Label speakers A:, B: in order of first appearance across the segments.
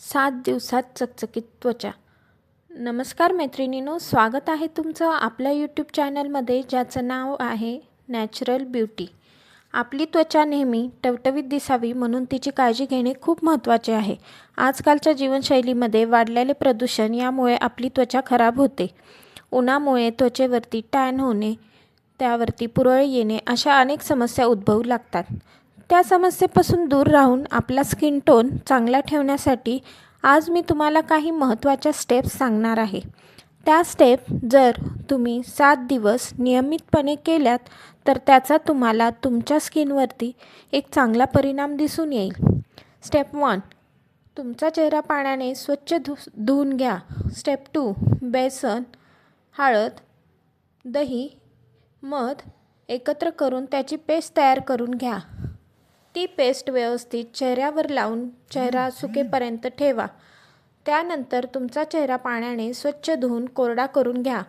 A: सात दिवसात चकचकीत त्वचा. नमस्कार मैत्रिणींनो स्वागत आहे तुमचं आपल्या यूट्यूब चॅनलमध्ये ज्याचं नाव आहे नॅचरल ब्युटी आपली त्वचा नेहमी टवटवीत दिसावी म्हणून तिची काळजी घेणे खूप महत्त्वाचे आहे. आजकालच्या जीवनशैलीमध्ये वाढलेले प्रदूषण यामुळे आपली त्वचा खराब होते. उन्हामुळे त्वचेवरती टॅन होणे त्यावरती पुरळ येणे अशा अनेक समस्या उद्भवू लागतात. त्या समस्येपासून दूर राहून आपला स्किन टोन चांगला ठेवण्यासाठी आज मी तुम्हाला काही महत्त्वाच्या स्टेप्स सांगणार आहे. त्या स्टेप जर तुम्ही सात दिवस नियमितपणे केल्यात तर त्याचा तुम्हाला तुमच्या स्किनवरती एक चांगला परिणाम दिसून येईल. स्टेप वन तुमचा चेहरा पाण्याने स्वच्छ धु धुवून घ्या. स्टेप टू बेसन हळद दही मध एकत्र करून त्याची पेस्ट तयार करून घ्या. ती पेस्ट व्यवस्थित चेहऱ्यावर लावून चेहरा सुकेपर्यंत ठेवा. त्यानंतर तुमचा चेहरा पाण्याने स्वच्छ धुवून कोरडा करून घ्या.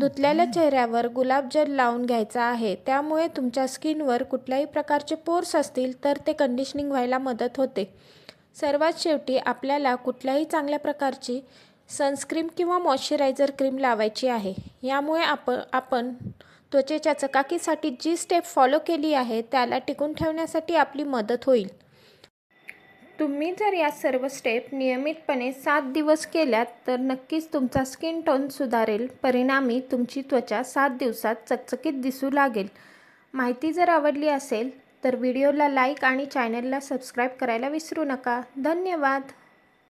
A: धुतलेल्या चेहऱ्यावर गुलाबजल लावून घ्यायचा आहे. त्यामुळे तुमच्या स्किनवर कुठल्याही प्रकारचे पोर्स असतील तर ते कंडिशनिंग व्हायला मदत होते. सर्वात शेवटी आपल्याला कुठल्याही चांगल्या प्रकारची सनस्क्रीम किंवा मॉइश्चरायझर क्रीम लावायची आहे. यामुळे आपण आपण त्वचेच्या चकाकीसाठी जी स्टेप फॉलो केली आहे त्याला टिकून ठेवण्यासाठी आपली मदत होईल. तुम्ही जर या सर्व स्टेप नियमितपणे सात दिवस केल्यात तर नक्कीच तुमचा स्किन टोन सुधारेल. परिणामी तुमची त्वचा सात दिवसात चकचकीत दिसू लागेल. माहिती जर आवडली असेल तर व्हिडिओला लाईक आणि चॅनलला सबस्क्राईब करायला विसरू नका. धन्यवाद!